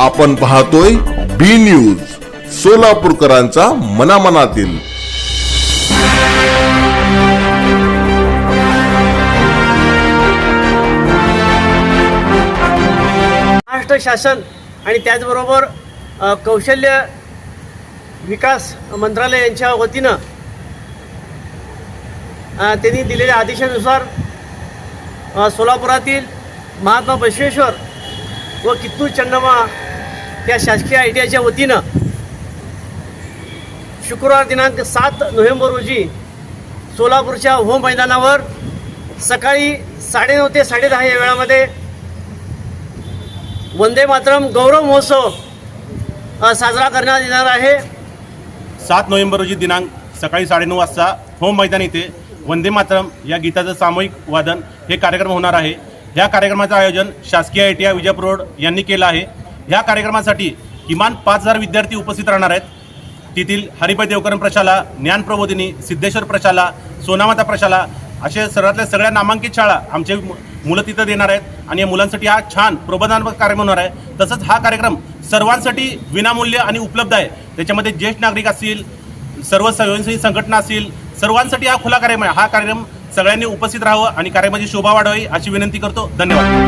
आपण पाहतोय बी न्यूज सोलापूरकरांचा मनामनातील. महाराष्ट्र शासन आणि त्याचबरोबर कौशल्य विकास मंत्रालय यांच्या वतीनं त्यांनी दिलेल्या आदेशानुसार सोलापुरातील महात्मा बसवेश्वर व कित्तूर चंद्रमा या शासकीय आय टी आयच्या वतीनं शुक्रवार दिनांक सात नोव्हेंबर रोजी सोलापूरच्या होम मैदानावर सकाळी साडेनऊ ते साडेदहा या वेळामध्ये वंदे मातरम गौरव महोत्सव साजरा करण्यात येणार आहे. सात नोव्हेंबर रोजी दिनांक सकाळी साडेनऊ वाजता होम मैदान येथे वंदे मातरम या गीताचं सामूहिक वादन हे कार्यक्रम होणार आहे. या कार्यक्रमाचं आयोजन शासकीय I T I Vijapur road यांनी केलं आहे. या कार्यक्रमासाठी किमान पाच हजार विद्यार्थी उपस्थित राहणार आहेत. तेथील हरिभाई देवकरण प्रशाला ज्ञान प्रबोधिनी सिद्धेश्वर प्रशाला सोनामाता प्रशाला असे सर्वातल्या सगळ्या नामांकित शाळा आमचे मु- मुलं तिथं देणार आहेत. आणि या मुलांसाठी हा छान प्रबोधनात्मक कार्यक्रम होणार आहे. तसंच हा कार्यक्रम सर्वांसाठी विनामूल्य आणि उपलब्ध आहे. त्याच्यामध्ये ज्येष्ठ नागरिक असतील सर्व स्वयंसेवी संघटना असतील सर्वांसाठी हा खुला कार्यक्रम आहे. हा कार्यक्रम सगळ्यांनी उपस्थित राहावं आणि कार्यक्रमाची शोभा वाढवावी अशी विनंती करतो. धन्यवाद.